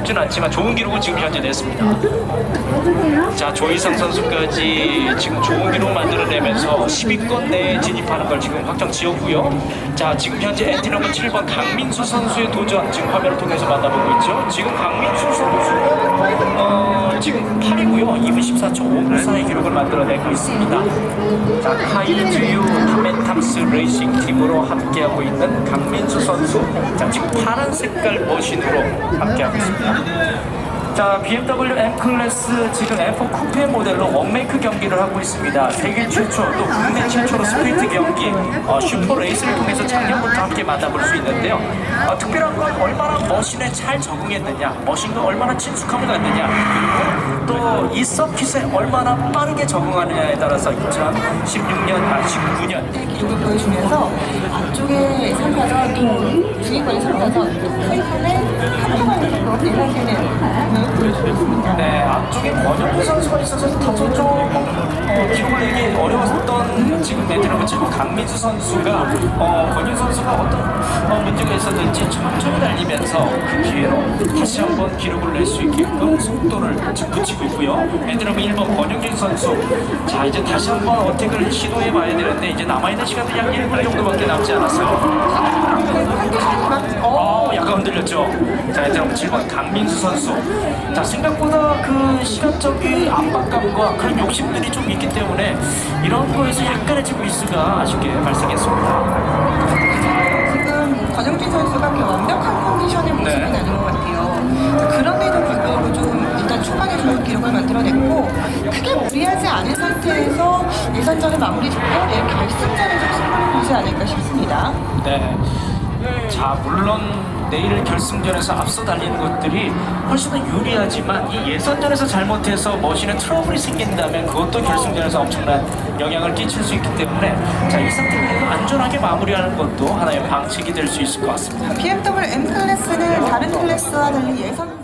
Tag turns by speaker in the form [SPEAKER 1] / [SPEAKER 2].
[SPEAKER 1] 쉽지는 않지만 좋은 기록을 지금 현재 냈습니다. 자 조이상 선수까지 지금 좋은 기록 만들어내면서 10위권 내에 진입하는 걸 지금 확정 지었고요. 자 지금 현재 엔티 넘버 7번 강민수 선수의 도전 지금 화면을 통해서 만나보고 있죠. 지금 강민수 선수 어, 지금 8위고요. 2분 14초 594의 기록을 만들어내고 있습니다. 자 카이즈유 타멘탐스 레이싱 팀으로 함께하고 있는 강민수 선수. 자 지금 파란 색깔 머신으로 함께하고 있습니다. 자, BMW M 클래스 지금 M4 쿠페 모델로 원메이크 경기를 하고 있습니다. 세계 최초 또 국내 최초로 스프린트 경기 어, 슈퍼 레이스를 통해서 작년부터 함께 만나볼 수 있는데요. 어, 특별한 건 얼마나 머신에 잘 적응했느냐, 머신과 얼마나 친숙함을 갖느냐, 또 이 서킷에 얼마나 빠르게 적응하느냐에 따라서 2016년, 아 19년
[SPEAKER 2] 기록을 보여주면서 앞쪽에 상가가 또 중위권에 상가서 세컨에 한번만으로 예상되는 모습을 보여주고 있습니다.
[SPEAKER 1] 네, 앞쪽에 권영구 선수가 있어서 다소 좀 어, 기록을 내기 어려웠던 지금 네트워크 치고 강민수 선수가 어, 권영 선수가 어떤 어, 문제가 있었는지 천천히 달리면서 그 기회로 다시 한번 기록을 낼 수 있게끔 속도를 붙이고 있고요. 네트워크 1번 권영진 선수 자 이제 다시 한번 어택을 시도해 봐야 되는데 이제 남아있는 시간은 약 1분 정도밖에 남지 않았어요. 어, 약간 흔들렸죠. 자, 이제 7번 강민수 선수. 자, 생각보다 그 시간적인 압박감과 그런 욕심들이 좀 있기 때문에 이런 거에서 약간의 지금 미스가 아쉽게 발생했습니다.
[SPEAKER 2] 지금 권영진 선수가 그 완벽한 컨디션의 모습은
[SPEAKER 1] 네.
[SPEAKER 2] 아닌 것 같아요. 자, 그런데도 불구하고 좀 일단 초반에 좋은 기록을 만들어냈고 크게 무리하지 않은 상태에서 예선전을 마무리 짓고 내일 결승전에서 승부를 보지 않을까 싶습니다.
[SPEAKER 1] 네. 자, 물론 내일 결승전에서 앞서 달리는 것들이 훨씬 더 유리하지만 이 예선전에서 잘못해서 머신에 트러블이 생긴다면 그것도 결승전에서 엄청난 영향을 끼칠 수 있기 때문에 자, 이 상태로 안전하게 마무리하는 것도 하나의 방책이 될 수 있을 것 같습니다.
[SPEAKER 2] BMW M 클래스는 다른 클래스와 달리 예선